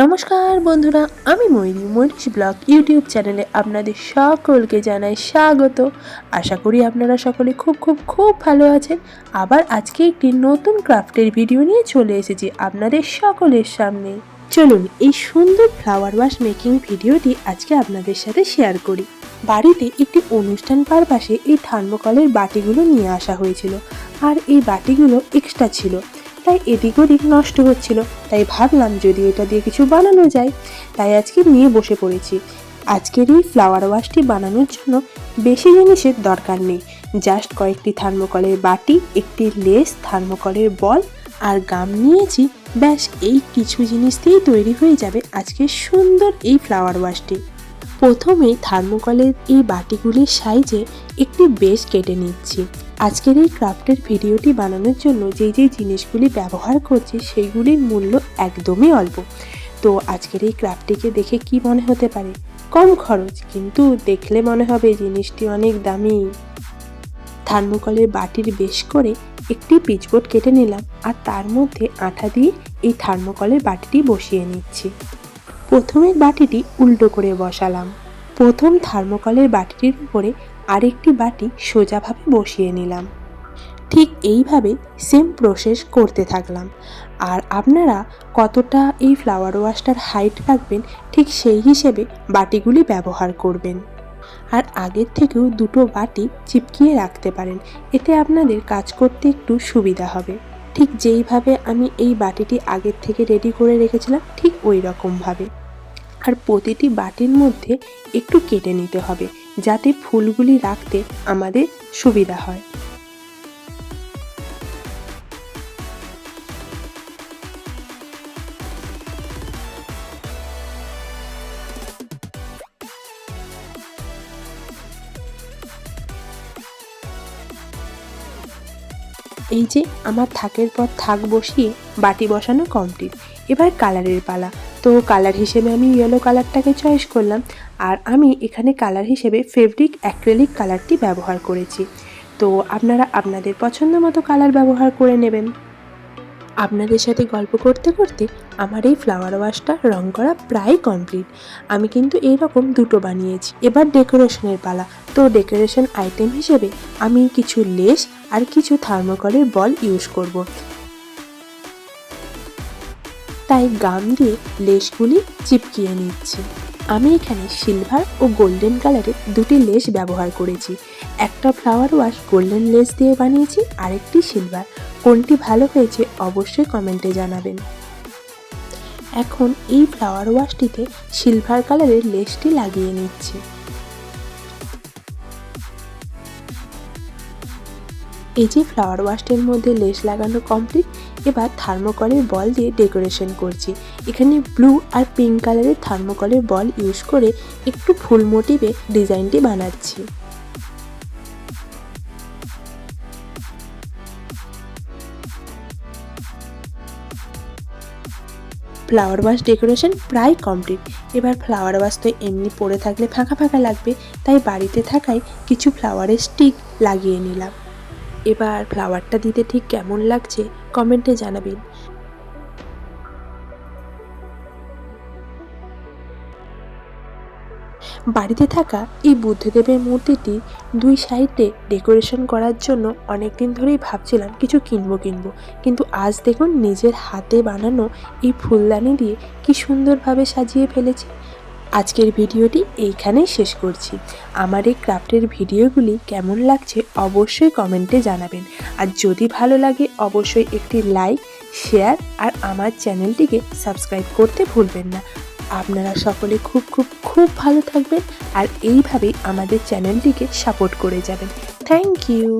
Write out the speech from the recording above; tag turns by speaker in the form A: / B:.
A: নমস্কার বন্ধুরা, আমি ময়ূরী, ময়ূরীশ ব্লগ ইউটিউব চ্যানেলে আপনাদের সকলকে জানাই স্বাগত। আশা করি আপনারা সকলে খুব খুব খুব ভালো আছেন। আবার আজকে একটি নতুন ক্রাফটের ভিডিও নিয়ে চলে এসেছি আপনাদের সকলের সামনে। চলুন, এই সুন্দর ফ্লাওয়ার ওয়াশ মেকিং ভিডিওটি আজকে আপনাদের সাথে শেয়ার করি। বাড়িতে একটি অনুষ্ঠান পারপাশে এই থার্মোকলের বাটিগুলো নিয়ে আসা হয়েছিল। আর এই বাটিগুলো এক্সট্রা ছিল। তাই এদিক ওদিক নষ্ট হচ্ছিল। তাই ভাবলাম যদি এটা দিয়ে কিছু বানানো যায়, তাই আজকে নিয়ে বসে পড়েছি। আজকের এই ফ্লাওয়ার ওয়াশটি বানানোর জন্য বেশি জিনিসের দরকার নেই। জাস্ট কয়েকটি থার্মোকলের বাটি, একটি লেস থার্মোকলের বল আর গাম নিয়েছি। ব্যাস, এই কিছু জিনিস দিয়েই তৈরি হয়ে যাবে আজকে সুন্দর এই ফ্লাওয়ার ওয়াশটি প্রথমে থার্মোকলের এই বাটিগুলির সাইজে একটি বেশ কেটে নিচ্ছি। আজকের এই ক্রাফটের ভিডিওটি বানানোর জন্য যেই যেই জিনিসগুলি ব্যবহার করছি সেইগুলির মূল্য একদমই অল্প। তো আজকের এই ক্রাফটিকে দেখে কি মনে হতে পারে? কম খরচ, কিন্তু দেখলে মনে হবে জিনিসটি অনেক দামি। থার্মোকলের বাটির বেশ করে একটি পিচবোর্ড কেটে নিলাম আর তার মধ্যে আঠা দিয়ে এই থার্মোকলের বাটিটি বসিয়ে নিচ্ছি। প্রথমে বাটিটি উল্টো করে বসালাম। প্রথম থার্মোকলের বাটিটির উপরে আরেকটি বাটি সোজাভাবে বসিয়ে নিলাম। ঠিক এইভাবে সেম প্রসেস করতে থাকলাম। আর আপনারা কতটা এই ফ্লাওয়ার ওয়াশটার হাইট রাখবেন, ঠিক সেই হিসেবে বাটিগুলি ব্যবহার করবেন। আর আগের থেকেও দুটো বাটি চিপকিয়ে রাখতে পারেন, এতে আপনাদের কাজ করতে একটু সুবিধা হবে। ঠিক যেইভাবে আমি এই বাটিটি আগের থেকে রেডি করে রেখেছিলাম, ঠিক ওই রকমভাবে আর প্রতিটি বাটির মধ্যে একটু কেটে নিতে হবে। যাতে ফুলগুলি রাখতে আমাদের সুবিধা হয়। এই যে আমার থাকের পর থাক বসিয়ে বাটি বসানো কমপ্লিট এবার কালারের পালা। তো কালার হিসেবে আমি ইয়েলো কালারটাকে চয়েস করলাম। আর আমি এখানে কালার হিসেবে ফেব্রিক অ্যাক্রেলিক কালারটি ব্যবহার করেছি। তো আপনারা আপনাদের পছন্দ মতো কালার ব্যবহার করে নেবেন। আপনাদের সাথে গল্প করতে করতে আমার এই ফ্লাওয়ার ওয়াশটা রং করা প্রায় কমপ্লিট আমি কিন্তু এই রকম দুটো বানিয়েছি। এবার ডেকোরেশনের পালা। তো ডেকোরেশন আইটেম হিসেবে আমি কিছু লেস আর কিছু থার্মোকলের বল ইউজ করব। তাই গাম দিয়ে লেসগুলি চিপকিয়ে নিচ্ছি। আমি এখানে সিলভার ও গোল্ডেন কালারের দুটি লেস ব্যবহার করেছি। একটা ফ্লাওয়ার ওয়াশ গোল্ডেন লেস দিয়ে বানিয়েছি, আরেকটি সিলভার কোনটি ভালো হয়েছে অবশ্যই কমেন্টে জানাবেন। এখন এই ফ্লাওয়ার ওয়াশটিতে সিলভার কালারের লেসটি লাগিয়ে নিচ্ছি। এই যে ফ্লাওয়ার ওয়াশটির মধ্যে লেস লাগানো কমপ্লিট এবার থার্মোকলের বল দিয়ে ডেকোরেশন করছি। এখানে ব্লু আর পিঙ্ক কালারের থার্মোকলের বল ইউজ করে একটু ফুল মোটিভে ডিজাইনটি বানাচ্ছি। ফ্লাওয়ার ওয়াশ ডেকোরেশন প্রায় কমপ্লিট। এবার ফ্লাওয়ার ওয়াশ তো এমনি পড়ে থাকলে ফাঁকা ফাঁকা লাগবে, তাই বাড়িতে থাকায় কিছু ফ্লাওয়ারের স্টিক লাগিয়ে নিলাম। এবার ফ্লাওয়ারটা দিতে ঠিক কেমন লাগছে কমেন্টে জানাবেন। বাড়িতে থাকা এই বুদ্ধদেবের মূর্তিটি দুই সাইডে ডেকোরেশন করার জন্য অনেক দিন ধরেই ভাবছিলাম কিছু কিনবো কিনবো। কিন্তু আজ দেখুন নিজের হাতে বানানো এই ফুলদানি দিয়ে কি সুন্দরভাবে সাজিয়ে ফেলেছি। আজকের ভিডিওটি এইখানেই শেষ করছি। আমার এই ক্রাফটের ভিডিওগুলি কেমন লাগছে অবশ্যই কমেন্টে জানাবেন। আর যদি ভালো লাগে, অবশ্যই একটি লাইক, শেয়ার আর আমার চ্যানেলটিকে সাবস্ক্রাইব করতে ভুলবেন না। আপনারা সকলে খুব খুব খুব ভালো থাকবেন আর এইভাবেই আমাদের চ্যানেলটিকে সাপোর্ট করে যাবেন। Thank you.